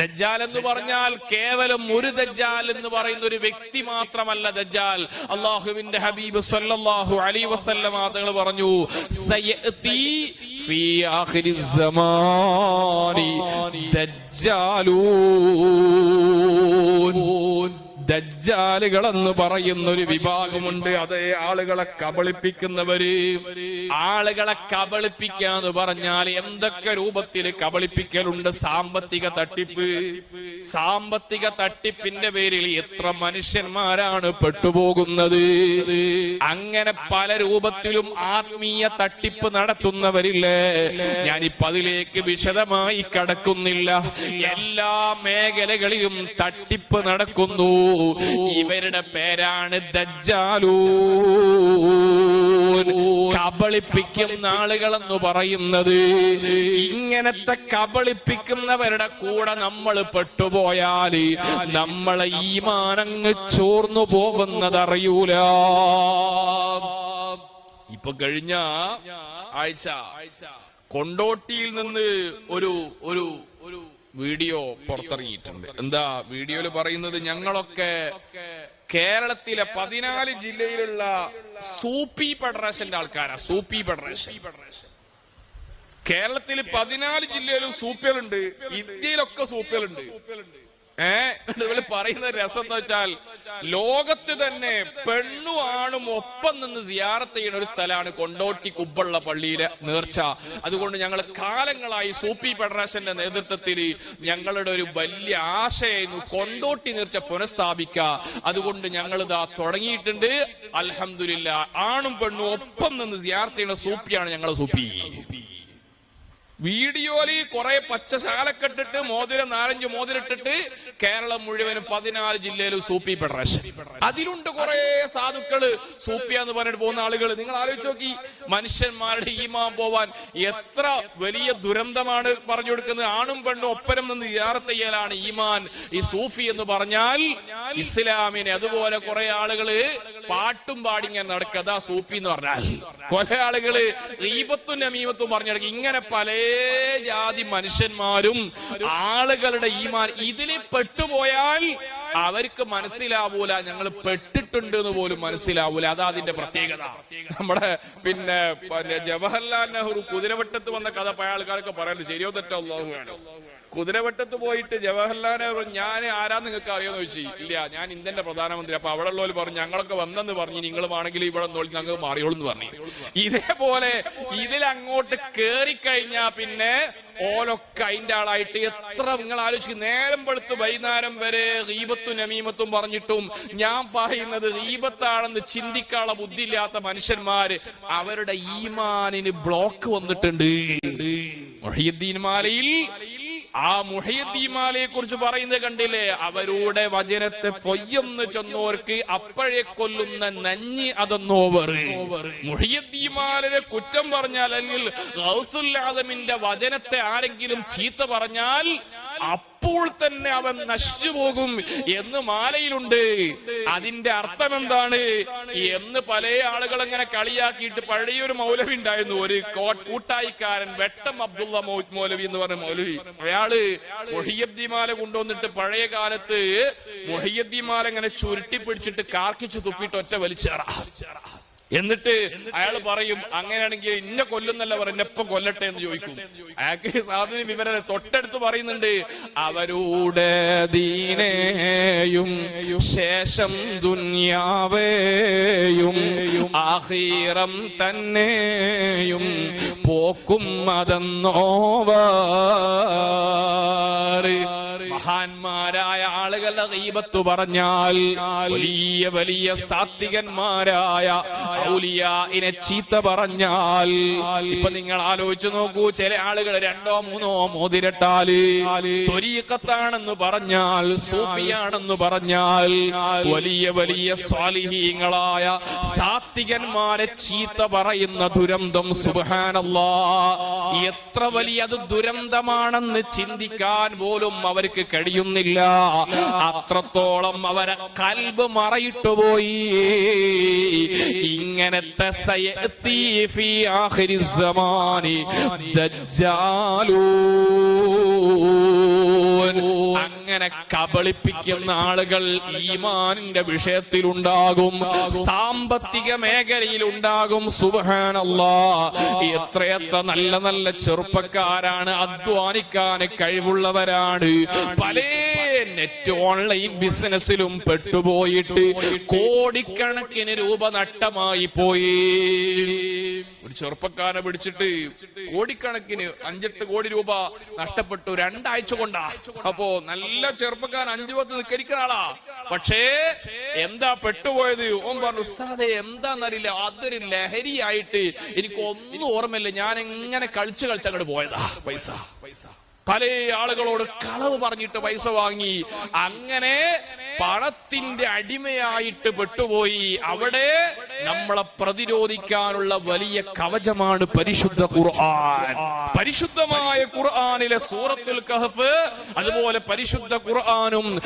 ദജ്ജാൽ എന്ന് പറഞ്ഞാൽ കേവലം ഒരു ദജ്ജാൽ എന്ന് പറയുന്ന ഒരു വ്യക്തി മാത്രമല്ല ദജ്ജാൽ. അള്ളാഹുവിന്റെ ഹബീബ് സല്ലല്ലാഹു അലൈഹി വസല്ലമ തങ്ങൾ പറഞ്ഞു സയതി ഫീ ആഖിരി സമാനി ദജ്ജാലൂൻ. ദജ്ജാലുകൾ എന്ന് പറയുന്ന ഒരു വിഭാഗമുണ്ട്. അതേ ആളുകളെ കബളിപ്പിക്കുന്നവര്. ആളുകളെ കബളിപ്പിക്കാന്ന് പറഞ്ഞാൽ എന്തൊക്കെ രൂപത്തിൽ കബളിപ്പിക്കലുണ്ട്? സാമ്പത്തിക തട്ടിപ്പ്. സാമ്പത്തിക തട്ടിപ്പിന്റെ പേരിൽ എത്ര മനുഷ്യന്മാരാണ് പെട്ടുപോകുന്നത്? അങ്ങനെ പല രൂപത്തിലും ആത്മീയ തട്ടിപ്പ് നടത്തുന്നവരില്ലേ. ഞാനിപ്പോ അതിലേക്ക് വിശദമായി കടക്കുന്നില്ല. എല്ലാ മേഖലകളിലും തട്ടിപ്പ് നടക്കുന്നു. ഇവരുടെ പേരാണ് ദജ്ജാലൂ കബളിപ്പിക്കുന്ന ആളുകളെന്ന് പറയുന്നത്. ഇങ്ങനത്തെ കബളിപ്പിക്കുന്നവരുടെ കൂടെ നമ്മൾ പെട്ടുപോയാൽ നമ്മളെ ഈമാനങ്ങ് ചോർന്നു പോകുന്നതറിയൂല. ഇപ്പൊ കഴിഞ്ഞ ആഴ്ച കൊണ്ടോട്ടിയിൽ നിന്ന് ഒരു ഒരു ഒരു വീഡിയോ പുറത്തിറങ്ങിയിട്ടുണ്ട്. എന്താ വീഡിയോയിൽ പറയുന്നത് ഞങ്ങളൊക്കെ കേരളത്തിലെ പതിനാല് ജില്ലയിലുള്ള സൂപ്പി ഫെഡറേഷന്റെ ആൾക്കാരാ സൂപ്പി ഫെഡറേഷൻ. കേരളത്തിൽ പതിനാല് ജില്ലയിലും സൂപ്പികളുണ്ട് ഇന്ത്യയിലൊക്കെ സൂപ്പികളുണ്ട്. പറയുന്ന രസം എന്ന് വെച്ചാൽ ലോകത്ത് തന്നെ പെണ്ണു ആണും ഒപ്പം നിന്ന് സിയാറത്ത് ചെയ്യുന്ന ഒരു സ്ഥലമാണ് കൊണ്ടോട്ടി കുബ്ബള്ള പള്ളിയിലെ നേർച്ച. അതുകൊണ്ട് ഞങ്ങൾ കാലങ്ങളായി സൂപ്പി ഫെഡറേഷന്റെ നേതൃത്വത്തിൽ ഞങ്ങളുടെ ഒരു വലിയ ആശയായിരുന്നു കൊണ്ടോട്ടി നേർച്ച പുനഃസ്ഥാപിക്കുക. അതുകൊണ്ട് ഞങ്ങൾ ഇതാ തുടങ്ങിയിട്ടുണ്ട്. അലഹമില്ല ആണും പെണ്ണും ഒപ്പം നിന്ന് സിയാറത്ത് ചെയ്യുന്ന സൂപ്പിയാണ് ഞങ്ങളെ സൂപ്പി. വീഡിയോയിൽ കുറെ പച്ചശാലക്കെട്ടിട്ട് മോതിരം നാലഞ്ച് മോതിരിട്ടിട്ട് കേരളം മുഴുവനും പതിനാല് ജില്ലയിലും സൂപ്പി ഫെഡറേഷൻ. അതിലുണ്ട് കുറെ സാധുക്കൾ സൂപ്പി എന്ന് പറഞ്ഞിട്ട് പോകുന്ന ആളുകൾ നിങ്ങൾ ആലോചിച്ച് നോക്കി മനുഷ്യന്മാരുടെ ഈമാൻ പോവാൻ എത്ര വലിയ ദുരന്തമാണ് പറഞ്ഞു കൊടുക്കുന്നത്. ആണും പെണ്ണും ഒപ്പരം നിന്ന് ചെയ്യലാണ് ഈമാൻ. ഈ സൂഫി എന്ന് പറഞ്ഞാൽ ഇസ്ലാമിനെ അതുപോലെ കുറെ ആളുകൾ പാട്ടും പാടിങ്ങനെ നടക്കുക. അതാ സൂപ്പി എന്ന് പറഞ്ഞാൽ. കുറെ ആളുകൾ റീപത്തും നമീമത്തും പറഞ്ഞു ഇങ്ങനെ പല ജാതി മനുഷ്യന്മാരും ആളുകളുടെ ഈമാൻ ഇതിൽ പെട്ടുപോയാൽ അവർക്ക് മനസ്സിലാവൂല. ഞങ്ങൾ പെട്ടിട്ടുണ്ട് എന്ന് പോലും മനസ്സിലാവൂല. അതാ അതിന്റെ പ്രത്യേകത. നമ്മുടെ പിന്നെ ജവഹർലാൽ നെഹ്റു കുതിരവട്ടത്ത് വന്ന കഥ പല ആൾക്കാരൊക്കെ പറയാനുണ്ട് ശരിയോ തെറ്റോ അള്ളാഹു വേണം. കുതിരവട്ടത്ത് പോയിട്ട് ജവഹർലാൽ നെഹ്റു ഞാൻ ആരാ നിങ്ങൾക്ക് അറിയാന്ന് ചോദിച്ചു ഇല്ല ഞാൻ ഇന്ത്യന്റെ പ്രധാനമന്ത്രി. അപ്പൊ അവിടെ ഉള്ളവർ പറഞ്ഞു ഞങ്ങളൊക്കെ വന്നെന്ന് പറഞ്ഞു നിങ്ങൾ ആണെങ്കിൽ ഇവിടെ നോക്കി ഞങ്ങൾ മാറിയോളൂ എന്ന് പറഞ്ഞു. ഇതേപോലെ ഇതിൽ അങ്ങോട്ട് കേറിക്കഴിഞ്ഞാ പിന്നെ ഓലൊക്കെ അതിന്റെ ആളായിട്ട് എത്ര നിങ്ങൾ ആലോചിക്കും നേരം പെടുത്ത് വൈകുന്നേരം വരെ റീബത്തും നമീമത്തും പറഞ്ഞിട്ടും ഞാൻ പറയുന്നത് റീബത്താണെന്ന് ചിന്തിക്കാനുള്ള ബുദ്ധിയില്ലാത്ത മനുഷ്യന്മാര് അവരുടെ ഈമാനിന് ബ്ലോക്ക് വന്നിട്ടുണ്ട്. മൊഹീദ്ദീൻ മാലയിൽ ആ മുഹയ്യദ്ദീമാലയെ കുറിച്ച് പറയുന്നത് കണ്ടില്ലേ? അവരുടെ വചനത്തെ പൊയ്യെന്ന് ചെന്നോർക്ക് അപ്പോഴേ കൊല്ലുന്ന നഞ്ഞി അതെന്നോവർ മുഹയ്യദ്ദീമാലിനെ കുറ്റം പറഞ്ഞാൽ അല്ലെങ്കിൽ ഗൗസുല്ലാദമിന്റെ വചനത്തെ ആരെങ്കിലും ചീത്ത പറഞ്ഞാൽ അപ്പോൾ തന്നെ അവൻ നശിച്ചു പോകും എന്ന് മാലയിലുണ്ട്. അതിന്റെ അർത്ഥം എന്താണ് എന്ന് പല ആളുകൾ അങ്ങനെ കളിയാക്കിയിട്ട് പഴയൊരു മൗലവി ഉണ്ടായിരുന്നു. ഒരു കൂട്ടായിക്കാരൻ വെട്ടം അബ്ദുള്ള മൗലവി എന്ന് പറഞ്ഞ മൗലവി. അയാൾ മൊഹിയദ്ദിമാല കൊണ്ടുവന്നിട്ട് പഴയ കാലത്ത് മൊഹിയദ്ദിമാല ഇങ്ങനെ ചുരുട്ടി പിടിച്ചിട്ട് കാർക്കിച്ച് തുപ്പിയിട്ട് ഒറ്റ വലിച്ചേറ. എന്നിട്ട് അയാൾ പറയും അങ്ങനെയാണെങ്കിൽ ഇന്ന കൊല്ലുന്നല്ല പറയും എപ്പം കൊല്ലട്ടെ എന്ന് ചോദിക്കും. അയാൾക്ക് സാധന വിവരം തൊട്ടടുത്ത് പറയുന്നുണ്ട് അവരുടെ ദീനേയും ശേഷം ദുന്യാവേയും ആഹീറം തന്നെയും പോക്കും മതന്നോവാറ് മഹാന്മാരായ ആളുകളുടെ ഗീബത്ത് പറഞ്ഞാൽ വലിയ വലിയ സാത്വികന്മാരായ ഔലിയായിനെ ചീത്ത പറഞ്ഞാൽ ഇപ്പൊ നിങ്ങൾ ആലോചിച്ചു നോക്കൂ ചില ആളുകൾ രണ്ടോ മൂന്നോ മോതിരട്ടാൽ ത്വരീക്കത്താണെന്ന് പറഞ്ഞാൽ സൂഫിയാണെന്ന് പറഞ്ഞാൽ വലിയ വലിയ സ്വാലിഹീങ്ങളായ സാത്വികന്മാരെ ചീത്ത പറയുന്ന ദുരന്തം സുബാനല്ലാ എത്ര വലിയ അത് ദുരന്തമാണെന്ന് ചിന്തിക്കാൻ പോലും അവർക്ക് കഴിയുന്നില്ല. അത്രത്തോളം അവരെ കൽബ് മറയിട്ടു പോയി. ഇങ്ങനത്തെ ദജ്ജാലൂ അങ്ങനെ കബളിപ്പിക്കുന്ന ആളുകൾ ഈമാനിന്റെ വിഷയത്തിലുണ്ടാകും സാമ്പത്തിക മേഖലയിൽ ഉണ്ടാകും സുബഹാനല്ലാ എത്രയെത്ര നല്ല നല്ല ചെറുപ്പക്കാരാണ് അധ്വാനിക്കാൻ കഴിവുള്ളവരാണ്. പല നെറ്റ് ഓൺലൈൻ ബിസിനസ്സിലും പെട്ടുപോയിട്ട് കോടിക്കണക്കിന് രൂപ നഷ്ടമായി പോയി. ഒരു ചെറുപ്പക്കാരനെ പിടിച്ചിട്ട് കോടിക്കണക്കിന് അഞ്ചെട്ട് കോടി രൂപ നഷ്ടപ്പെട്ടു. രണ്ടാഴ്ച കൊണ്ടാ. അപ്പോ നല്ല ചെറുപ്പക്കാരൻ അഞ്ചു പത്ത് നിക്കരിക്കുന്ന ആളാ. പക്ഷേ എന്താ പെട്ടുപോയത്? ഓൻ പറഞ്ഞു ഉസ്താദെ എന്താന്നറിയില്ല. അതൊരു ലഹരിയായിട്ട് എനിക്ക് ഒന്നും ഓർമ്മയില്ല. ഞാൻ എങ്ങനെ കളിച്ച് കളിച്ച് അങ്ങോട്ട് പോയതാ. പൈസ പൈസ. പല ആളുകളോട് കളവ് പറഞ്ഞിട്ട് പൈസ വാങ്ങി. അങ്ങനെ പണത്തിന്റെ അടിമയായിട്ട് പെട്ടുപോയി. അവിടെ നമ്മളെ പ്രതിരോധിക്കാനുള്ള വലിയ കവചമാണ് പരിശുദ്ധ ഖുർആൻ. പരിശുദ്ധമായ ഖുർആനിലെ സൂറത്തുൽ കഹഫ് അതുപോലെ പരിശുദ്ധ ഖുർആനും